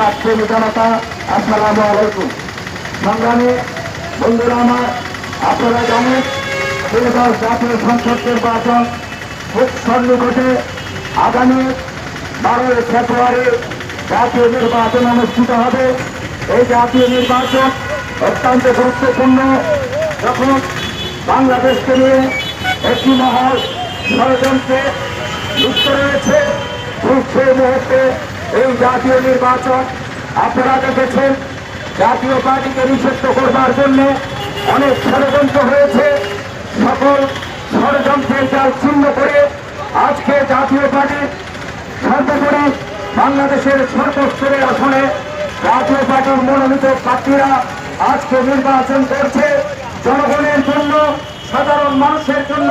জনতা আসসালামু আলাইকুম। সংগ্রামী বন্ধুরা আমার, আপনারা জানেন ত্রিদশ জাতীয় সংসদ নির্বাচন খুব সন্নিকটে আগামী বারোই ফেব্রুয়ারি জাতীয় নির্বাচন অনুষ্ঠিত হবে। এই জাতীয় নির্বাচন অত্যন্ত গুরুত্বপূর্ণ। যখন বাংলাদেশকে নিয়ে একটি মহল ষড়যন্ত্রে যুক্ত রয়েছে ঠিক সেই মুহূর্তে এই জাতীয় নির্বাচন আপনারা দেখেছেন, জাতীয় পার্টিকে নিষিদ্ধ করবার জন্য অনেক ষড়যন্ত্র হয়েছে। সকল ষড়যন্ত্রের জাল ছিন্ন করে আজকে জাতীয় পার্টি সর্বোপরি বাংলাদেশের সর্বস্তরের আসনে জাতীয় পার্টির মনোনীত প্রার্থীরা আজকে নির্বাচন করছে। জনগণের জন্য, সাধারণ মানুষের জন্য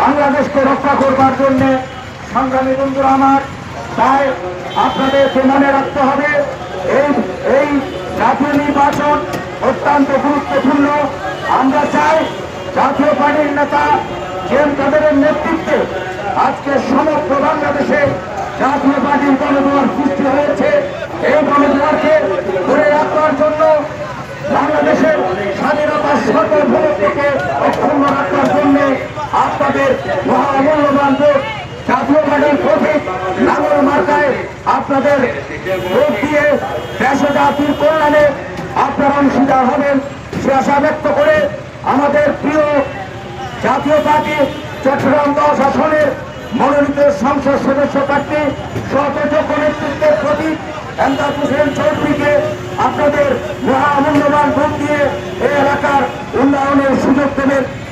বাংলাদেশকে রক্ষা করবার জন্য সংগ্রামী বন্ধুরা আমার তাই আপনাদেরকে মনে রাখতে হবে, এই এই জাতীয় নির্বাচন অত্যন্ত গুরুত্বপূর্ণ। আমরা চাই জাতীয় পার্টির নেতা জেম কাদেরের নেতৃত্বে আজকে সমগ্র বাংলাদেশে জাতীয় পার্টির গণদুয়ার সৃষ্টি হয়েছে। এই গণদুয়ারকে ধরে রাখবার জন্য বাংলাদেশের স্বাধীনতার সর্বভৌমত্বকে অক্ষুণ্ণ রাখবার জন্য আপনাদের মহামূল্যবান ভোট জাতীয় পার্টির প্রতীক নাগর মার্কায় আপনাদের ভোট দিয়ে দেশ জাতির কল্যাণে আপনারা অংশীদার হবেন। সে আশা ব্যক্ত করে আমাদের প্রিয় জাতীয় পার্টি চট্টগ্রাম দশ আসনের মনোনীত সংসদ সদস্য প্রার্থী সহযোগ্য নেতৃত্বের প্রতি এমদাদ হোসেন চৌধুরীকে আপনাদের মহামূল্যবান ভোট